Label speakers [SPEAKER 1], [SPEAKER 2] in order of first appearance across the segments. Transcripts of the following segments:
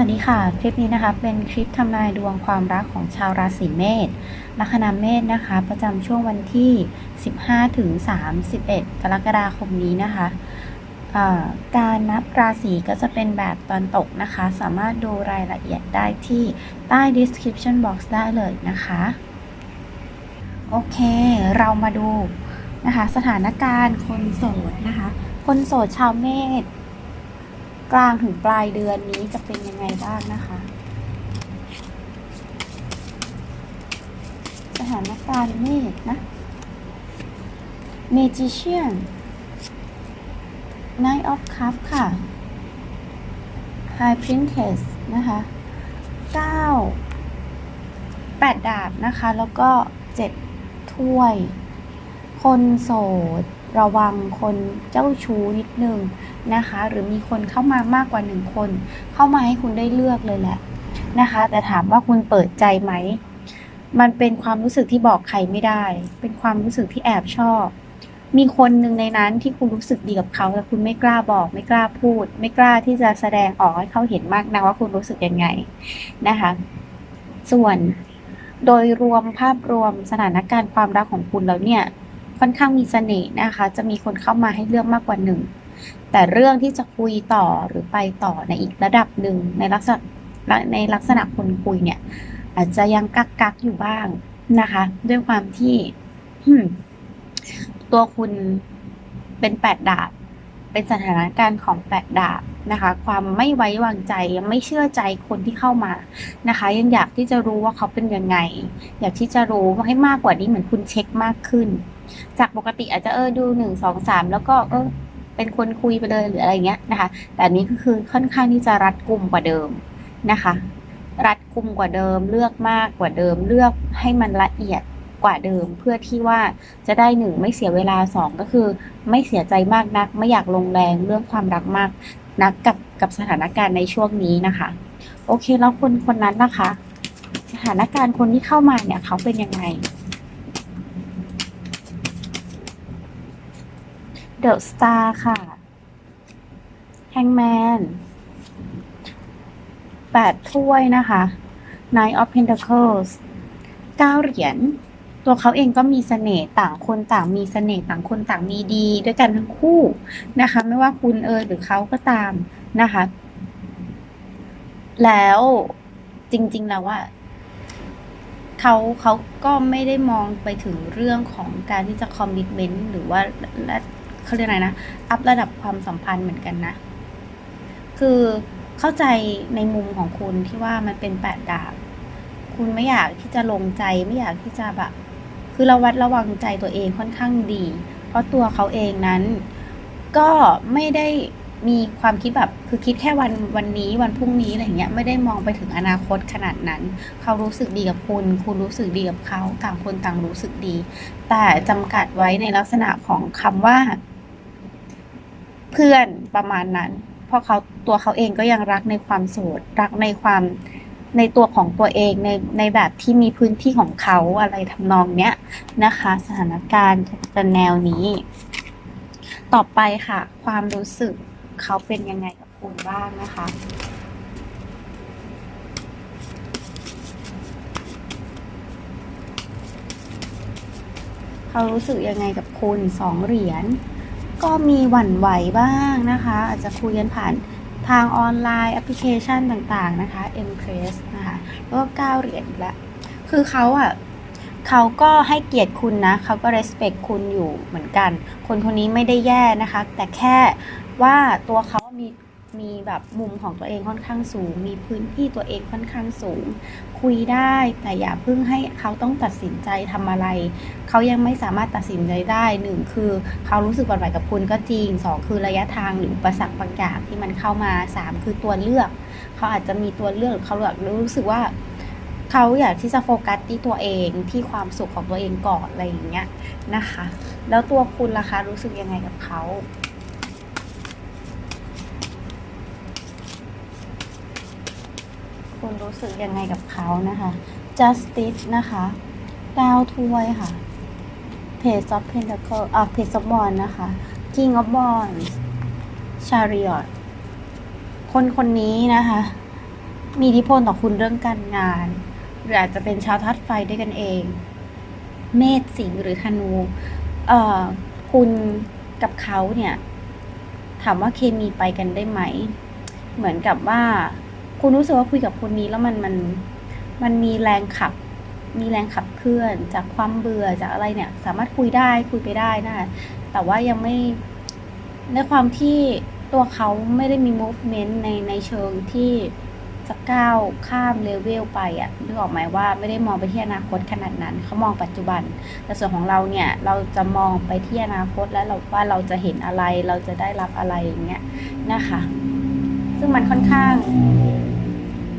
[SPEAKER 1] สวัสดีค่ะ คลิปนี้นะคะเป็นคลิปทำนายดวงความรักของชาวราศีเมษลัคนาเมษนะคะ ประจำช่วงวันที่ 15ถึง31 กรกฎาคมนี้นะคะการนับราศีก็จะเป็นแบบตอนตกนะคะ สามารถดูรายละเอียดได้ที่ใต้ description box ได้เลยนะคะ โอเค เรามาดูนะคะ สถานการณ์คนโสดนะคะ คนโสดชาวเมษ กลางถึงปลายเดือนนี้จะเป็นยังไงบ้างนะคะ สถานการณ์เมษนะ Magician Knight of Cup ค่ะ High Princess นะคะ 9 8 ดาบนะคะ แล้วก็ 7 ถ้วย คนโสด ระวังคนเจ้าชู้นิด นึงนะคะ หรือมีคนเข้ามามากกว่าหนึ่งคน เข้ามาให้คุณได้เลือกเลยแหละนะคะ แต่ถามว่าคุณเปิดใจไหม มันเป็นความรู้สึกที่บอกใครไม่ได้ เป็นความรู้สึกที่แอบชอบ มีคนหนึ่งในนั้นที่คุณรู้สึกดีกับเขาแต่คุณไม่กล้าบอก ไม่กล้าพูด ไม่กล้าที่จะแสดงออกให้เขาเห็นมากนะว่าคุณรู้สึกยังไงนะคะ ส่วนโดยรวมภาพรวมสถานการณ์ความรักของคุณแล้วเนี่ย ค่อนข้างมีเสน่ห์นะคะ จะมีคนเข้ามาให้เลือกมากกว่าหนึ่ง แต่เรื่องที่จะคุยต่อหรือไปต่อในอีกระดับหนึ่งในลักษณะในลักษณะคนคุยเนี่ย อาจจะยังกักกักอยู่บ้างนะคะ ด้วยความที่ตัวคุณเป็นแปดดาบ เป็นสถานการณ์ของแปดดาบนะคะ ความไม่ไว้วางใจยังไม่เชื่อใจคนที่เข้ามานะคะ ยังอยากที่จะรู้ว่าเขาเป็นยังไง อยากที่จะรู้ให้มากกว่านี้เหมือนคุณเช็คมากขึ้น จากปกติอาจจะเออดูหนึ่งสองสามแล้วก็เออ เป็นคนคุยไปเลยหรืออะไรเงี้ยนะคะ แต่อันนี้ก็คือค่อนข้างที่จะรัดกุมกว่าเดิมนะคะ รัดกุมกว่าเดิม เลือกมากกว่าเดิม เลือกให้มันละเอียดกว่าเดิม เพื่อที่ว่าจะได้หนึ่งไม่เสียเวลาสองก็คือ ไม่เสียใจมากนัก ไม่อยากลงแรงเรื่องความรักมากนักกับกับสถานการณ์ในช่วงนี้นะคะ โอเคแล้วคนคนนั้นนะคะ สถานการณ์คนที่เข้ามาเนี่ยเขาเป็นยังไง เดอะสตาร์ค่ะแฮงแมนแปดถ้วยนะคะ Nine of Pentacles เก้าเหรียญ ตัวเขาเองก็มีเสน่ห์ต่างคนต่างมีเสน่ห์ต่างคนต่างมีดี ด้วยกันทั้งคู่นะคะ ไม่ว่าคุณเอยหรือเขาก็ตามนะคะ แล้วจริง ๆ แล้วว่าเขาเขาก็ไม่ได้มองไปถึงเรื่องของการที่จะคอมมิชเมนต์หรือว่า เขาเรียกอะไรนะ อัพระดับความสัมพันธ์เหมือนกันนะ คือเข้าใจในมุมของคุณที่ว่ามันเป็นแปดดาบ คุณไม่อยากที่จะลงใจไม่อยากที่จะแบบ คือเระวัดระวังใจตัวเองค่อนข้างดี เพราะตัวเขาเองนั้น ก็ไม่ได้มีความคิดแบบคือคิดแค่วันวันนี้วันพรุ่งนี้อะไรเงี้ยไม่ได้มองไปถึงอนาคตขนาดนั้น เขารู้สึกดีกับคุณ คุณรู้สึกดีกับเขาต่างคนต่างรู้สึกดี แต่จำกัดไว้ในลักษณะของคำว่า เพื่อนประมาณนั้น เพราะเขาตัวเขาเองก็ยังรักในความโสดรักในความในตัวของตัวเองในในแบบที่มีพื้นที่ของเขาอะไรทำนองเนี้ยนะคะ สถานการณ์จะแนวนี้ ต่อไปค่ะ ความรู้สึกเขาเป็นยังไงกับคุณบ้างนะคะเขารู้สึกยังไงกับคุณสองเหรียญ ก็มีหวั่นไหวบ้างนะคะ อาจจะคุยกันผ่านทางออนไลน์แอปพลิเคชันต่างๆนะคะ m p r e s s นะคะแล้วก็เก้าเหรียญละคือเขาอะเขาก็ให้เกียรติคุณนะเขาก็ respect คุณอยู่เหมือนกัน คนคนนี้ไม่ได้แย่นะคะ แต่แค่ว่าตัวเขา มีแบบมุมของตัวเองค่อนข้างสูง มีพื้นที่ตัวเองค่อนข้างสูง คุยได้แต่อย่าเพิ่งให้เขาต้องตัดสินใจทำอะไร เขายังไม่สามารถตัดสินใจได้หนึ่งคือเขารู้สึกหวั่นไหวกับคุณก็จริงสองคือระยะทางหรืออุปสรรคบางอย่างที่มันเข้ามาสามคือตัวเลือก เขาอาจจะมีตัวเลือกหรือเขาอกรู้สึกว่าเขาอยากที่จะโฟกัสที่ตัวเองที่ความสุขของตัวเองก่อนอะไรอย่างเงี้ยนะคะ แล้วตัวคุณล่ะคะรู้สึกยังไงกับเขา คุณรู้สึกยังไงกับเขานะคะ justice นะคะเก้าถ้วยค่ะ page of pentacle อะ page of wands นะคะ king of wands chariot คนคนนี้นะคะ มีอิทธิพลต่อคุณเรื่องการงาน หรืออาจจะเป็นชาวธาตุไฟด้วยกันเอง เมษสิงห์หรือธนูเอ่อคุณกับเขาเนี่ย ถามว่าเคมีไปกันได้ไหม เหมือนกับว่า คุณรู้สึกว่าคุยกับคนนี้แล้วมันมันมันมีแรงขับ มีแรงขับเคลื่อนจากความเบื่อจากอะไรเนี่ย สามารถคุยได้คุยไปได้นะคะแต่ว่ายังไม่ในความที่ตัวเขาไม่ได้มี movement ในในเชิงที่จะก้าวข้ามเลเวลไปอะนึกออกไหมว่าไม่ได้มองไปที่อนาคตขนาดนั้น เขามองปัจจุบัน แต่ส่วนของเราเนี่ย เราจะมองไปที่อนาคตแล้วเราว่าเราจะเห็นอะไร เราจะได้รับอะไรอย่างเงี้ยนะคะ ซึ่งมันค่อนข้าง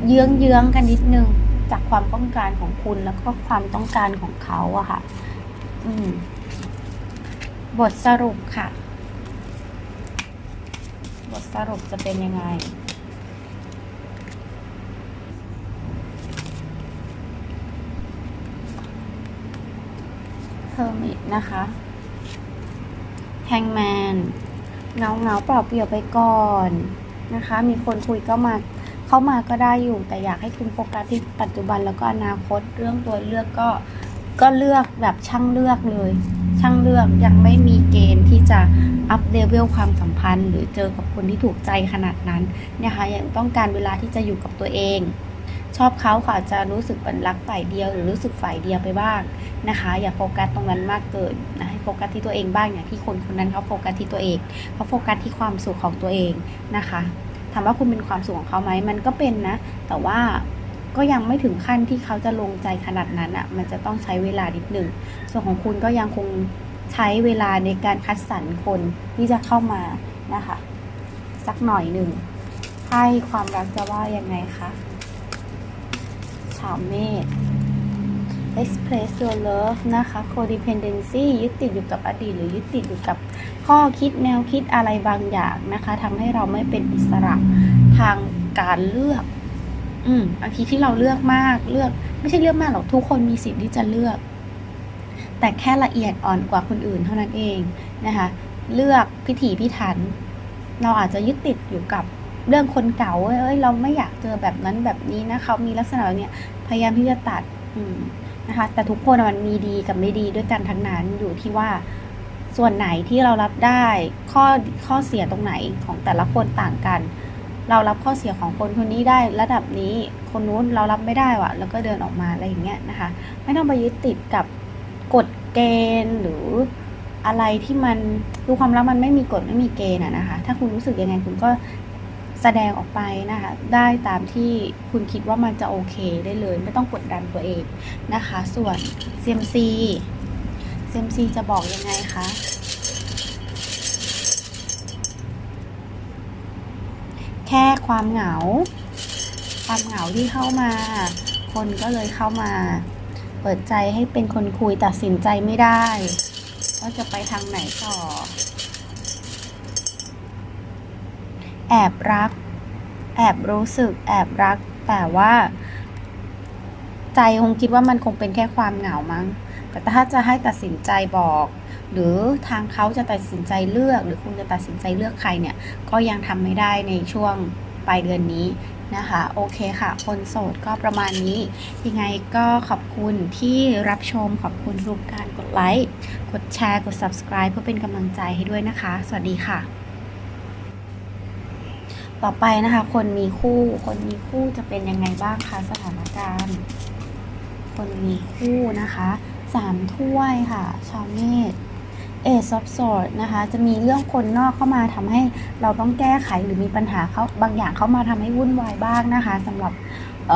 [SPEAKER 1] เยื้องเยื้องกันนิดนึงจากความต้องการของคุณแล้วก็ความต้องการของเขาอะค่ะ อืม บทสรุปค่ะ บทสรุปจะเป็นยังไงเ e อร์มิตนะคะแฮงแมนเงาเงาเปล่าเปลี่ยวไปก่อน นะคะ มีคนคุยก็มาเข้ามาก็ได้อยู่ แต่อยากให้คุณโฟกัสที่ปัจจุบันแล้วก็อนาคตเรื่องตัวเลือกก็ก็เลือกแบบช่างเลือกเลย ช่างเลือกยังไม่มีเกณฑ์ที่จะอัพเลเวลความสัมพันธ์ หรือเจอกับคนที่ถูกใจขนาดนั้นนะคะยังต้องการเวลาที่จะอยู่กับตัวเอง ชอบเขาค่ะจะรู้สึกเป็นรักฝ่ายเดียว หรือรู้สึกฝ่ายเดียวไปบ้างนะคะ อย่าโฟกัสตรงนั้นมากเกินนะให้โฟกัสที่ตัวเองบ้างอย่างที่คนคนนั้นเขาโฟกัสที่ตัวเองเขาโฟกัสที่ความสุขของตัวเองนะคะถามว่าคุณเป็นความสุขของเขาไหมมันก็เป็นนะ แต่ว่าก็ยังไม่ถึงขั้นที่เขาจะลงใจขนาดนั้นอะ่ะ มันจะต้องใช้เวลานิดหนึ่ง ส่วนของคุณก็ยังคงใช้เวลาในการคัดสรรคนที่จะเข้ามานะคะ สักหน่อยหนึ่งให้ความรักจะว่ายังไงคะ ชาวเมษ express your love นะคะ codependency ยึดติดอยู่กับอดีต หรือยึดติดอยู่กับข้อคิดแนวคิดอะไรบางอย่างนะคะทำให้เราไม่เป็นอิสระทางการเลือก อืมบางทีที่เราเลือกมากเลือก ไม่ใช่เลือกมากหรอกทุกคนมีสิทธิ์ที่จะเลือก แต่แค่ละเอียดอ่อนกว่าคนอื่นเท่านั้นเองนะคะ เลือกพิถีพิถัน เราอาจจะยึดติดอยู่กับ เรื่องคนเก่าเอ้ยเราไม่อยากเจอแบบนั้นแบบนี้นะเขามีลักษณะแบบเนี้ยพยายามที่จะตัดอืนะคะ แต่ทุกคนมันมีดีกับไม่ดีด้วยกันทั้งนั้นอยู่ที่ว่าส่วนไหนที่เรารับได้ข้อข้อเสียตรงไหนของแต่ละคนต่างกัน เรารับข้อเสียของคนคนนี้ได้ระดับนี้คนนู้นเรารับไม่ได้ว่ะแล้วก็เดินออกมาอะไรอย่างเงี้ยนะคะ ไม่ต้องไปยึดติดกับกฎเกณฑ์หรืออะไรที่มันดูความรักมันไม่มีกฎไม่มีเกณฑ์อะนะคะ ถ้าคุณรู้สึกยังไงคุณก็ แสดงออกไปนะคะได้ตามที่คุณคิดว่ามันจะโอเคได้เลย ไม่ต้องกดดันตัวเองนะคะ ส่วน CMC CMC จะบอกยังไงคะ แค่ความเหงา ความเหงาที่เข้ามา คนก็เลยเข้ามา เปิดใจให้เป็นคนคุยตัดสินใจไม่ได้ ว่าจะไปทางไหนต่อ แอบรัก แอบรู้สึก แอบรัก แต่ว่า ใจคงคิดว่ามันคงเป็นแค่ความเหงามั้ง แต่ถ้าจะให้ตัดสินใจบอก หรือทางเขาจะตัดสินใจเลือก หรือคุณจะตัดสินใจเลือกใครเนี่ย ก็ยังทำไม่ได้ในช่วงปลายเดือนนี้นะคะ โอเคค่ะ คนโสดก็ประมาณนี้ ยังไงก็ขอบคุณที่รับชมขอบคุณทุกการกดไลค์ กดแชร์ กด subscribe เพื่อเป็นกำลังใจให้ด้วยนะคะ สวัสดีค่ะ ต่อไปนะคะ คนมีคู่ คนมีคู่จะเป็นยังไงบ้างคะสถานการณ์ คนมีคู่นะคะสามถ้วยค่ะ ชาวเมษเอซอฟสอร์นะคะ จะมีเรื่องคนนอกเข้ามาทำให้เราต้องแก้ไขหรือมีปัญหาเขาบางอย่างเข้ามาทำให้วุ่นวายบ้างนะคะสำหรับเ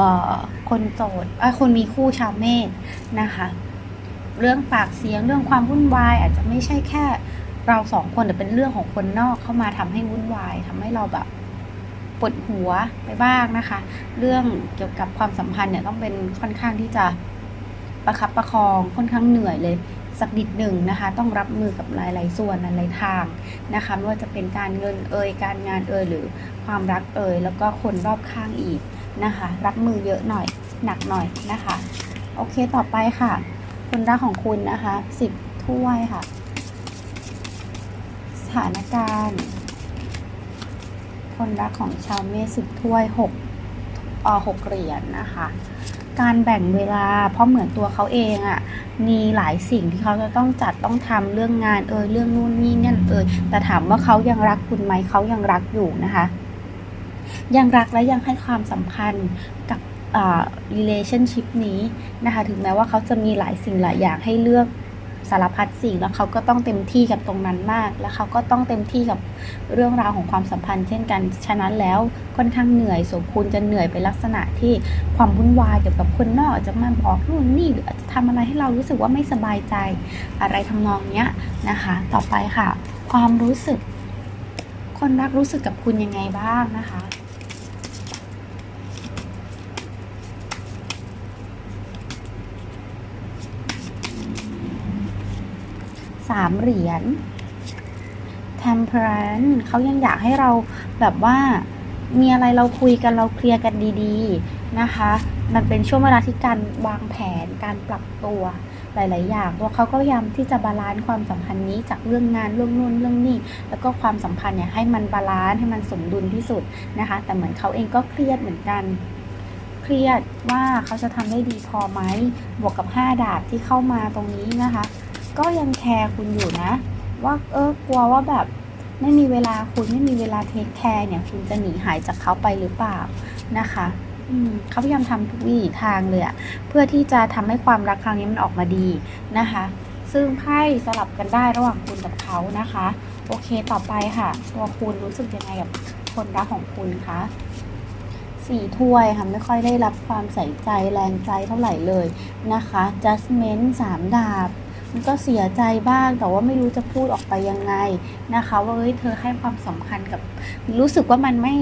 [SPEAKER 1] คนโสดเอ่อคนมีคู่ชาวเมษนะคะ เรื่องปากเสียงเรื่องความวุ่นวาย อาจจะไม่ใช่แค่เราสองคนแต่เป็นเรื่องของคนนอกเข้ามาทำให้วุ่นวายทำให้เราแบบ ปวดหัวไปบ้างนะคะ เรื่องเกี่ยวกับความสัมพันธ์เนี่ยต้องเป็นค่อนข้างที่จะประคับประคองค่อนข้างเหนื่อยเลย สักนิดหนึ่งนะคะ ต้องรับมือกับหลาย ๆ ส่วนหลายๆทางนะคะไม่ว่าจะเป็นการเงินเอ่ยการงานเอ่ยหรือความรักเอ่ยแล้วก็คนรอบข้างอีกนะคะ รับมือเยอะหน่อยหนักหน่อยนะคะ โอเคต่อไปค่ะ คนรักของคุณนะคะสิบถ้วยค่ะ สถานการณ์ คนรักของชาวเมษสิบถ้วยหกเอ่อหกเหรียญนะคะ การแบ่งเวลาเพราะเหมือนตัวเขาเองอะ่ะมีหลายสิ่งที่เขาจะต้องจัดต้องทำเรื่องงานเอยเรื่องนู่นนี่นั่นเอยแต่ถามว่าเขายังรักคุณไหมเขายังรักอยู่นะคะ ยังรักและยังให้ความสำคัญกับอ่า relationship นี้นะคะ ถึงแม้ว่าเขาจะมีหลายสิ่งหลายอย่างให้เลือก สารพัดสิ่งแล้วเขาก็ต้องเต็มที่กับตรงนั้นมาก แล้วเขาก็ต้องเต็มที่กับเรื่องราวของความสัมพันธ์ เช่นกัน ฉะนั้นแล้วค่อนข้างเหนื่อยสมควรจะเหนื่อยเป็นลักษณะที่ความวุ่นวายเกี่ยวกับคนนอกอาจจะมาบอกนู่นนี่หรืออาจจะทำอะไรให้เรารู้สึกว่าไม่สบายใจอะไรทำนองเนี้ยนะคะ ต่อไปค่ะ ความรู้สึก คนรักรู้สึกกับคุณยังไงบ้างนะคะามเหรียญ temperance เขายังอยากให้เราแบบว่ามีอะไรเราคุยกันเราเคลียร์กันดีๆนะคะ มันเป็นช่วงเวลาที่การวางแผนการปรับตัวหลาย ๆ อย่างตัวเขาก็พยายามที่จะบาลานซ์ความสัมพันธ์นี้จากเรื่องงานเรื่องนู่นเรื่องนี่แล้วก็ความสัมพันธ์เนี่ยให้มันบาลานซ์ให้มันสมดุลที่สุดนะคะ แต่เหมือนเขาเองก็เครียดเหมือนกัน เครียดว่าเขาจะทำได้ดีพอไหมบวกกับ 5 ดาบที่เข้ามาตรงนี้นะคะ ก็ยังแคร์คุณอยู่นะ ว่าเออกลัวว่าแบบไม่มีเวลาคุณไม่มีเวลาเทคแคร์เนี่ย คุณจะหนีหายจากเขาไปหรือเปล่านะคะเขาพยายามทำทุกวิถีทางเลยอะเพื่อที่จะทำให้ความรักครั้งนี้มันออกมาดีนะคะ ซึ่งไพ่สลับกันได้ระหว่างคุณกับเขานะคะ โอเคต่อไปค่ะ ตัวคุณรู้สึกยังไงกับคนรักของคุณคะสี่ถ้วยค่ะไม่ค่อยได้รับความใส่ใจแรงใจเท่าไหร่เลยนะคะ judgment สามดาบ มันก็เสียใจบ้างแต่ว่าไม่รู้จะพูดออกไปยังไงนะคะ ว่าเฮ้ยเธอให้ความสำคัญกับ รู้สึกว่ามันไม่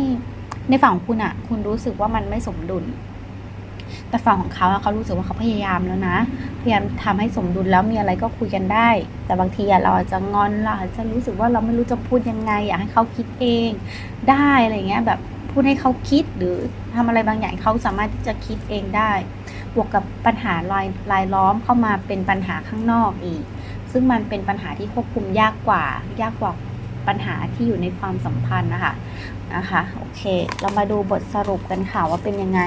[SPEAKER 1] ในฝั่งคุณอะคุณรู้สึกว่ามันไม่สมดุล แต่ฝั่งของเขาเขารู้สึกว่าเขาพยายามแล้วนะ พยายามทำให้สมดุลแล้วมีอะไรก็คุยกันได้ แต่บางทีอะเราอาจจะงอนเราอาจจะรู้สึกว่าเราไม่รู้จะพูดยังไง อยากให้เขาคิดเองได้อะไรเงี้ยแบบพูดให้เขาคิดหรือทำอะไรบางอย่างเขาสามารถที่จะคิดเองได้ บวกกับปัญหาลายลายล้อมเข้ามาเป็นปัญหาข้างนอกอีก ซึ่งมันเป็นปัญหาที่ควบคุมยากกว่า ยากกว่าปัญหาที่อยู่ในความสัมพันธ์นะคะนะคะโอเค เรามาดูบทสรุปกันค่ะว่าเป็นยังไง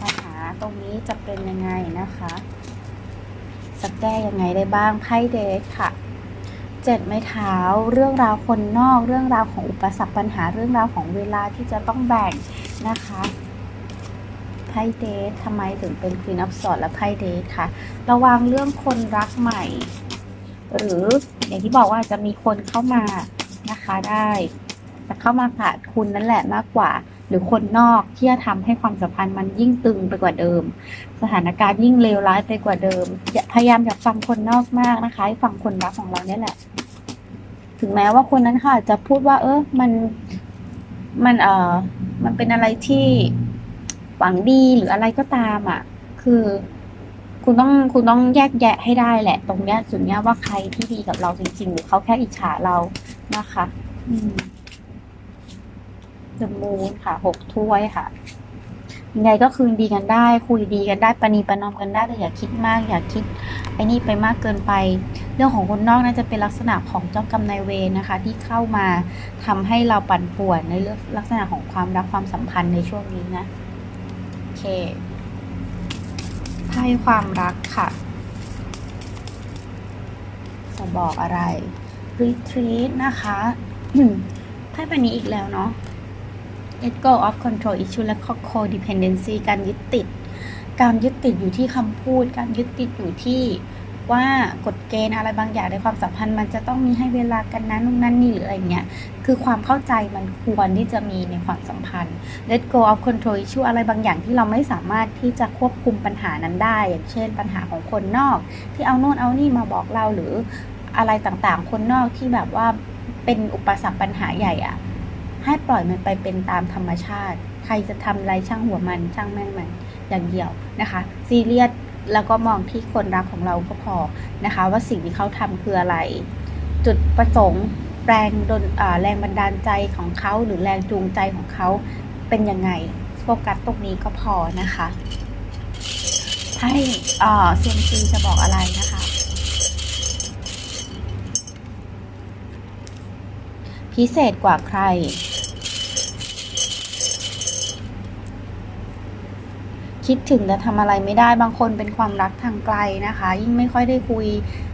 [SPEAKER 1] ปัญหาตรงนี้จะเป็นยังไงนะคะจะแก้ยังไงได้บ้างไพ่เดทค่ะ เจ็ดไม้เท้า เรื่องราวคนนอก เรื่องราวของอุปสรรคปัญหาเรื่องราวของเวลาที่จะต้องแบ่งนะคะไพ่เดททำไมถึงเป็น Queen of Swords และไพ่เดทคะระวังเรื่องคนรักใหม่ หรืออย่างที่บอกว่าจะมีคนเข้ามานะคะได้แต่เข้ามาผ่านคุณนั่นแหละมากกว่า หรือคนนอกที่จะทำให้ความสัมพันธ์มันยิ่งตึงไปกว่าเดิม สถานการณ์ยิ่งเลวร้ายไปกว่าเดิม พยายามอย่าฟังคนนอกมากนะคะฟังคนรักของเราเนี่ยแหละ ถึงแม้ว่าคนนั้นค่ะ จะพูดว่า เออมันมันเออมันเป็นอะไรที่หวังดีหรืออะไรก็ตามอะ คือ คุณต้องคุณต้องแยกแยะให้ได้แหละ ตรงเนี้ยจุดเนี้ยว่าใครที่ดีกับเราจริง ๆ หรือเขาแค่อิจฉาเรานะคะอืม The Moon ค่ะหกถ้วยค่ะยังไงก็คืนดีกันได้ คุยดีกันได้ประนีประนอมกันได้แต่อย่าคิดมาก อย่าคิด อ้นี่ไปมากเกินไป เรื่องของคนนอกน่าจะเป็นลักษณะของเจ้ากรรมนายเวรนะคะ ที่เข้ามาทำให้เราปั่นป่วนในเรื่องลักษณะของความรักความสัมพันธ์ในช่วงนี้นะโอเคไพ่ความรักค่ะจะบอกอะไร retreat นะคะไพ่ใบนี้อีกแล้วเนาะ let go of control issue และ codependency การยึดติด การยึดติดอยู่ที่คำพูด การยึดติดอยู่ที่ว่ากฎเกณฑ์อะไรบางอย่างในความสัมพันธ์ มันจะต้องมีให้เวลากันนั้นนู่นนั่นนี่หรืออะไรเงี้ยคือความเข้าใจมันควรที่จะมีในความสัมพันธ์ let go of control issue อะไรบางอย่างที่เราไม่สามารถที่จะควบคุมปัญหานั้นได้ อย่างเช่น ปัญหาของคนนอก ที่เอาโน่นเอานี่มาบอกเราหรืออะไรต่างๆ คนนอกที่แบบว่าเป็นอุปสรรคปัญหาใหญ่อะให้ปล่อยมันไปเป็นตามธรรมชาติ ใครจะทำอะไรช่างหัวมันช่างแม่งมัน อย่างเดียวนะคะซีเรียสแล้วก็มองที่คนรักของเราก็พอนะคะ ว่าสิ่งที่เขาทำคืออะไร จุดประสงค์แรงดนแรงบันดาลใจของเขาหรือแรงจูงใจของเขาเป็นยังไงโฟกัสตรงนี้ก็พอนะคะให้เซียนซีจะบอกอะไรนะคะ พิเศษกว่าใคร คิดถึงแต่ทำอะไรไม่ได้บางคนเป็นความรักทางไกลนะคะ ยิ่งไม่ค่อยได้คุย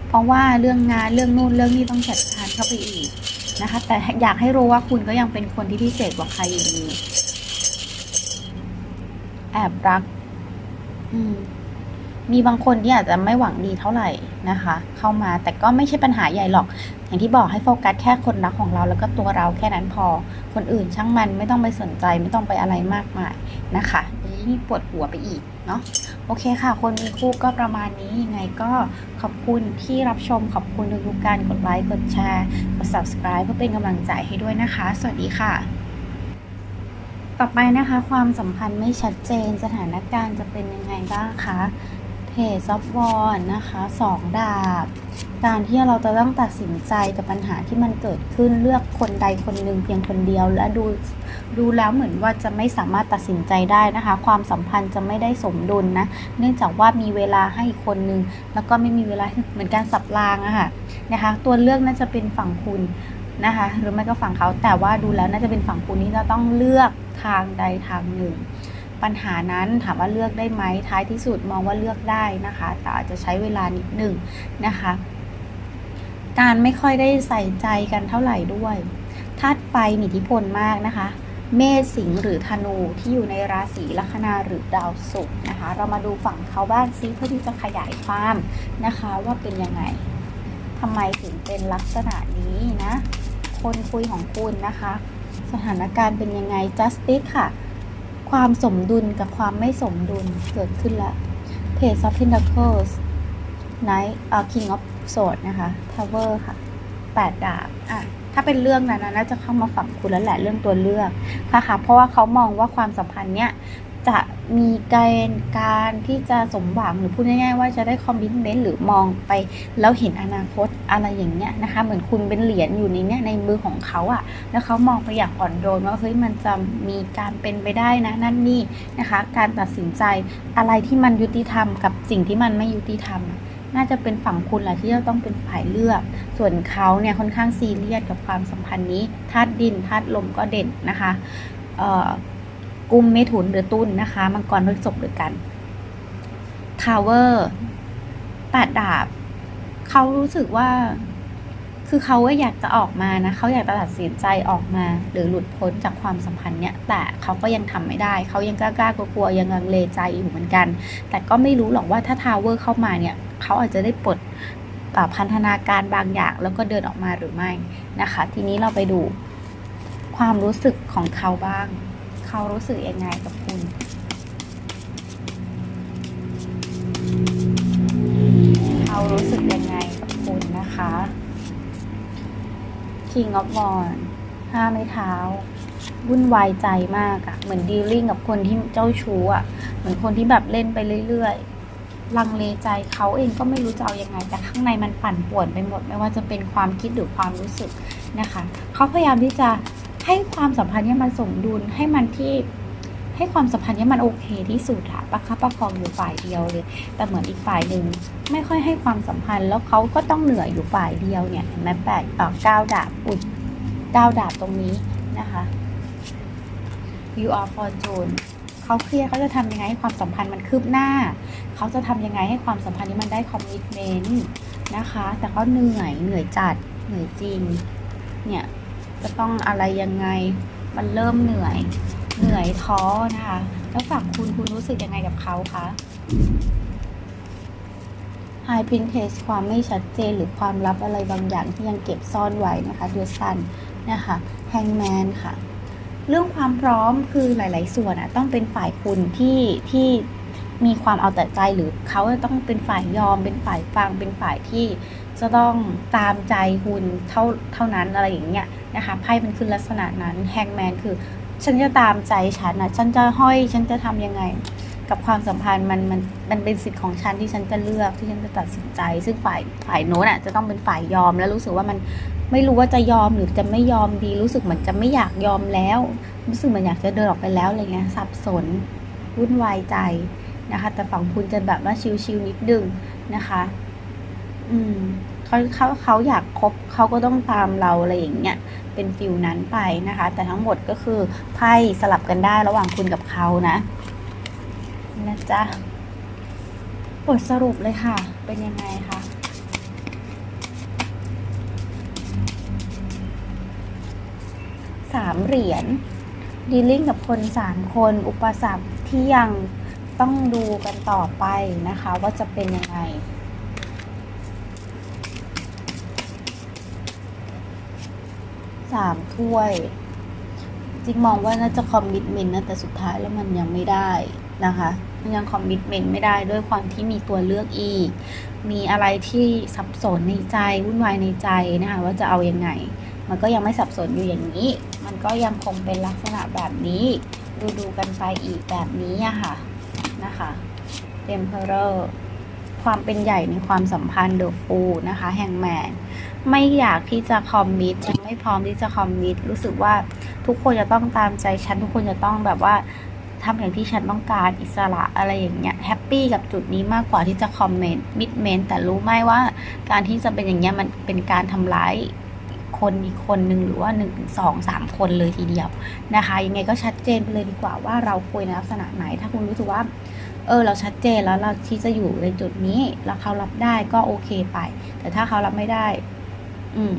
[SPEAKER 1] เพราะว่าเรื่องงานเรื่องนู่นเรื่องนี้ต้องจัดการเข้าไปอีกนะคะ แต่อยากให้รู้ว่าคุณก็ยังเป็นคนที่พิเศษกว่าใครอยู่ดีแอบรัก อืม มีบางคนที่อาจจะไม่หวังดีเท่าไหร่นะคะ เข้ามาแต่ก็ไม่ใช่ปัญหาใหญ่หรอก อย่างที่บอกให้โฟกัสแค่คนรักของเราแล้วก็ตัวเราแค่นั้นพอ คนอื่นช่างมันไม่ต้องไปสนใจไม่ต้องไปอะไรมากมายนะคะยิ่งปวดหัวไปอีกเนาะโอเคค่ะ คนมีคู่ก็ประมาณนี้ยังไงก็ขอบคุณที่รับชมขอบคุณทุกการกดไลค์กดแชร์กด subscribe เพื่อเป็นกำลังใจให้ด้วยนะคะ สวัสดีค่ะต่อไปนะคะ ความสัมพันธ์ไม่ชัดเจนสถานการณ์จะเป็นยังไงบ้างคะ เพจซอฟวอนนะคะสองดาบ การที่เราจะต้องตัดสินใจกับปัญหาที่มันเกิดขึ้นเลือกคนใดคนหนึ่งเพียงคนเดียว และดูดูแล้วเหมือนว่าจะไม่สามารถตัดสินใจได้นะคะ ความสัมพันธ์จะไม่ได้สมดุลนะ เนื่องจากว่ามีเวลาให้คนนึง แล้วก็ไม่มีเวลาเหมือนการสับรางอะค่ะนะคะ ตัวเลือกน่าจะเป็นฝั่งคุณนะคะ หรือไม่ก็ฝั่งเขาแต่ว่าดูแล้วน่าจะเป็นฝั่งคุณที่จะต้องเลือกทางใดทางหนึ่ง ปัญหานั้นถามว่าเลือกได้ไหมท้ายที่สุดมองว่าเลือกได้นะคะ แต่อาจจะใช้เวลานิดหนึ่งนะคะ การไม่ค่อยได้ใส่ใจกันเท่าไหร่ด้วยธาตุไฟมีอิทธิพลมากนะคะ เมษสิงห์หรือธนูที่อยู่ในราศีลัคนาหรือดาวศุกร์นะคะ เรามาดูฝั่งเขาบ้างซิเพื่อที่จะขยายความนะคะว่าเป็นยังไงทำไมถึงเป็นลักษณะนี้นะ คนคุยของคุณนะคะ สถานการณ์เป็นยังไง justice ค่ะ ความสมดุลกับความไม่สมดุลเกิดขึ้นแล้ว Page of Pentacles Knight เอ่อ King of Swords นะคะ Tower ค่ะแปดดาบอะถ้าเป็นเรื่องนั้นนะน่าจะเข้ามาฝั่งคุณแล้วแหละเรื่องตัวเลือกค่ะค่ะ เพราะว่าเขามองว่าความสัมพันธ์เนี้ย จะมีเกณฑ์การที่จะสมหวังหรือพูดง่ายๆว่าจะได้คอมมิชเมนต์หรือมองไปแล้วเห็นอนาคตอะไรอย่างเงี้ยนะคะ เหมือนคุณเป็นเหรียญอยู่ในเนี้ยในมือของเขาอะแล้วเขามองไปอย่างอ่อนโยนว่าเฮ้ยมันจะมีการเป็นไปได้นะนั่นนี่นะคะ การตัดสินใจอะไรที่มันยุติธรรมกับสิ่งที่มันไม่ยุติธรรมน่าจะเป็นฝั่งคุณแหละที่จะต้องเป็นฝ่ายเลือก ส่วนเขาเนี่ยค่อนข้างซีเรียสกับความสัมพันธ์นี้ธาตุดินธาตุลมก็เด่นนะคะ เอ่อ กุมเมถุนหรือตุลนนะคะมังกรพฤษภหรือกันทาวเวอร์แปดดาบเขารู้สึกว่า คือเขาก็อยากจะออกมานะเขาอยากตัดสินใจออกมา หรือหลุดพ้นจากความสัมพันธ์เนี้ยแต่เขาก็ยังทำไม่ได้เขายังกล้าๆกลัวยังลังเลใจอยู่เหมือนกัน แต่ก็ไม่รู้หรอกว่าถ้าทาวเวอร์เข้ามาเนี่ยเขาอาจจะได้ปลดพันธนาการบางอย่างแล้วก็เดินออกมาหรือไม่นะคะ ทีนี้เราไปดูความรู้สึกของเขาบ้าง เขารู้สึกยังไงกับคุณ เขารู้สึกยังไงกับคุณนะคะ King of w a n d ห้าไม้เท้าวุ่นวายใจมากอะเหมือนดีลลิ่งกับคนที่เจ้าชู้อะเหมือนคนที่แบบเล่นไปเรื่อยๆ ลังเลใจเขาเองก็ไม่รู้จะเอาอยังไง แต่ข้างในมันปั่นป่วนไปหมด ไม่ว่าจะเป็นความคิดหรือความรู้สึกนะคะ เขาพยายามที่จะ ให้ความสัมพันธ์เนี้มันสมดุลให้มันที่ให้ความสัมพันธ์เนี้มันโอเคที่สุดอะประคับประคองอยู่ฝ่ายเดียวเลย แต่เหมือนอีกฝ่ายหนึ่งไม่ค่อยให้ความสัมพันธ์แล้วเขาก็ต้องเหนื่อยอยู่ฝ่ายเดียวเนี่ยเห็นไหมแปดเอ่อเก้าดาบอุดเก้าดาบตรงนี้นะคะ you are fortune เขาเครียดเขาจะทำยังไงให้ความสัมพันธ์มันคืบหน้า เขาจะทำยังไงให้ความสัมพันธ์นี้มันได้คอมมิชเมนต์นะคะ แต่ก็เหนื่อยเหนื่อยจัดเหนื่อยจริงเนี่ย จะต้องอะไรยังไง มันเริ่มเหนื่อย เหนื่อยท้อนะคะ แล้วฝั่งคุณคุณรู้สึกยังไงกับเขาคะ High Princess ความไม่ชัดเจนหรือความลับอะไรบางอย่างที่ยังเก็บซ่อนไว้นะคะเดือดซันนะคะ Hangman ค่ะ เรื่องความพร้อมคือหลาย ๆ ส่วนอะต้องเป็นฝ่ายคุณที่ที่มีความเอาแต่ใจหรือเขาจะต้องเป็นฝ่ายยอม เป็นฝ่ายฟังเป็นฝ่ายที่ จะต้องตามใจคุณเท่าเท่านั้นอะไรอย่างเงี้ยนะคะไพ่มันคือลักษณะนั้นแฮงแมนคือ ฉันจะตามใจฉันนะฉันจะห้อยฉันจะทำยังไง กับความสัมพันธ์มันมันมันเป็นสิทธิ์ของฉันที่ฉันจะเลือกที่ฉันจะตัดสินใจ ซึ่งฝ่ายฝ่ายโน้นอะจะต้องเป็นฝ่ายยอมแล้วรู้สึกว่ามันไม่รู้ว่าจะยอมหรือจะไม่ยอมดี รู้สึกเหมือนจะไม่อยากยอมแล้ว รู้สึกเหมือนอยากจะเดินออกไปแล้วอะไรเงี้ยสับสนวุ่นวายใจนะคะ แต่ฝั่งคุณจะแบบว่าชิลๆนิดดึงนะคะ อืมเขาเขาเขาอยากคบเขาก็ต้องตามเราอะไรอย่างเงี้ยเป็นฟิลนั้นไปนะคะ แต่ทั้งหมดก็คือไพ่สลับกันได้ระหว่างคุณกับเขานะนะจ๊ะบทสรุปเลยค่ะ เป็นยังไงคะสามเหรียญดีลิ่งกับคนสามคน อุปสรรคที่ยังต้องดูกันต่อไปนะคะ ว่าจะเป็นยังไง สามถ้วย จริงมองว่าน่าจะคอมมิ t เมนต์นะแต่สุดท้ายแล้วมันยังไม่ได้นะคะมันยังคอมมิ t เมนต์ไม่ได้ด้วยความที่มีตัวเลือกอีก มีอะไรที่สับสนในใจวุ่นวายในใจนะคะว่าจะเอายังไง มันก็ยังไม่สับสนอยู่อย่างนี้ มันก็ยังคงเป็นลักษณะแบบนี้ ดูดูกันไปอีกแบบนี้อะค่ะนะคะเ e มเพอร์ ความเป็นใหญ่ในความสัมพันธ์เดอะฟูนะคะแห่งแมนไม่อยากที่จะคอมมิตยังไม่พร้อมที่จะคอมมิตรู้สึกว่าทุกคนจะต้องตามใจฉันทุกคนจะต้องแบบว่าทำอย่างที่ฉันต้องการอิสระอะไรอย่างเงี้ยแฮปปี้กับจุดนี้มากกว่าที่จะคอมเมนต์มิดเมนแต่รู้ไหมว่าการที่จะเป็นอย่างเงี้ยมันเป็นการทำร้ายคนอีกคนหนึ่งหรือว่าหนึ่งสองสามคนเลยทีเดียวนะคะ ยังไงก็ชัดเจนไปเลยดีกว่าว่าเราคุยในลักษณะไหน ถ้าคุณรู้สึกว่า เออเราชัดเจนแล้วเราที่จะอยู่ในจุดนี้ แล้วเขารับได้ก็โอเคไป แต่ถ้าเขารับไม่ได้ อืม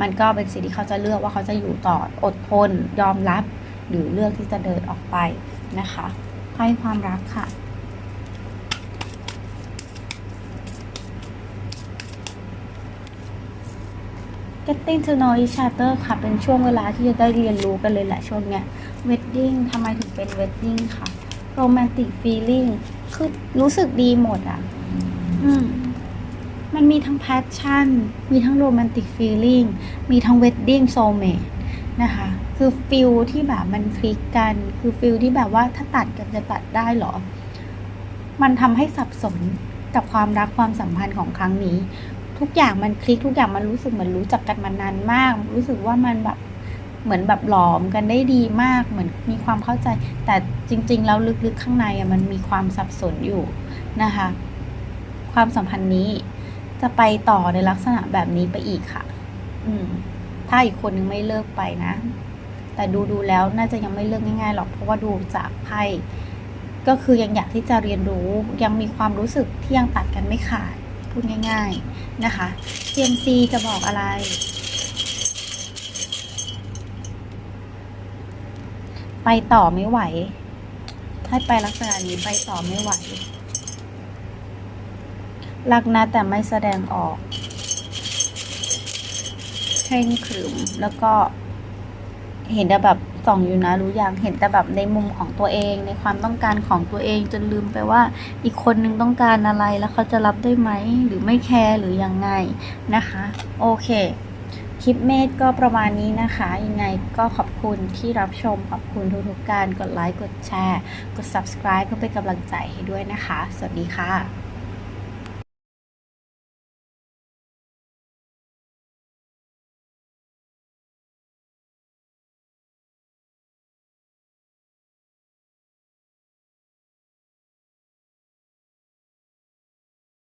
[SPEAKER 1] มันก็เป็นสิ่งที่เขาจะเลือกว่าเขาจะอยู่ต่ออดทนยอมรับ หรือเลือกที่จะเดินออกไปนะคะให้ความรักค่ะ Getting to know each other ค่ะ เป็นช่วงเวลาที่จะได้เรียนรู้กันเลยแหละช่วงเนี้ย Wedding ทำไมถึงเป็น Wedding ค่ะ Romantic feeling คือรู้สึกดีหมดอะ อืม มันมีทั้ง passion มีทั้ง romantic feeling มีทั้ง wedding soulmate นะคะ คือฟิลที่แบบมันคลิกกัน คือฟิลที่แบบว่าถ้าตัดกันจะตัดได้เหรอ มันทำให้สับสนกับความรักความสัมพันธ์ของครั้งนี้ ทุกอย่างมันคลิกทุกอย่างมันรู้สึกเหมือนรู้จักกันมานานมาก รู้สึกว่ามันแบบ เหมือนแบบหลอมกันได้ดีมาก เหมือนมีความเข้าใจ แต่จริง ๆ แล้วลึกๆข้างในอะมันมีความสับสนอยู่นะคะ ความสัมพันธ์นี้จะไปต่อในลักษณะแบบนี้ไปอีกค่ะ อืม ถ้าอีกคนนึงไม่เลิกไปนะ แต่ดูดูแล้วน่าจะยังไม่เลิกง่ายๆหรอก เพราะว่าดูจากไพ่ก็คือยังอยากที่จะเรียนรู้ ยังมีความรู้สึกที่ยังตัดกันไม่ขาด พูดง่าย ๆนะคะ CMC จะบอกอะไร ไปต่อไม่ไหว ถ้าไปลักษณะนี้ไปต่อไม่ไหว รักนะแต่ไม่แสดงออกเคร่งขรึมแล้วก็ เห็นแต่แบบส่องอยู่นะรู้อย่างเห็นแต่แบบในมุมของตัวเองในความต้องการของตัวเองจนลืมไปว่าอีกคนนึงต้องการอะไรแล้วเขาจะรับได้ไหมหรือไม่แคร์หรือยังไงนะคะ โอเค คลิปเมดก็ประมาณนี้นะคะ ยังไงก็ขอบคุณที่รับชม ขอบคุณทุกๆการกดไลค์ กดแชร์ กด subscribe เพื่อเป็นกำลังใจให้ด้วยนะคะ สวัสดีค่ะ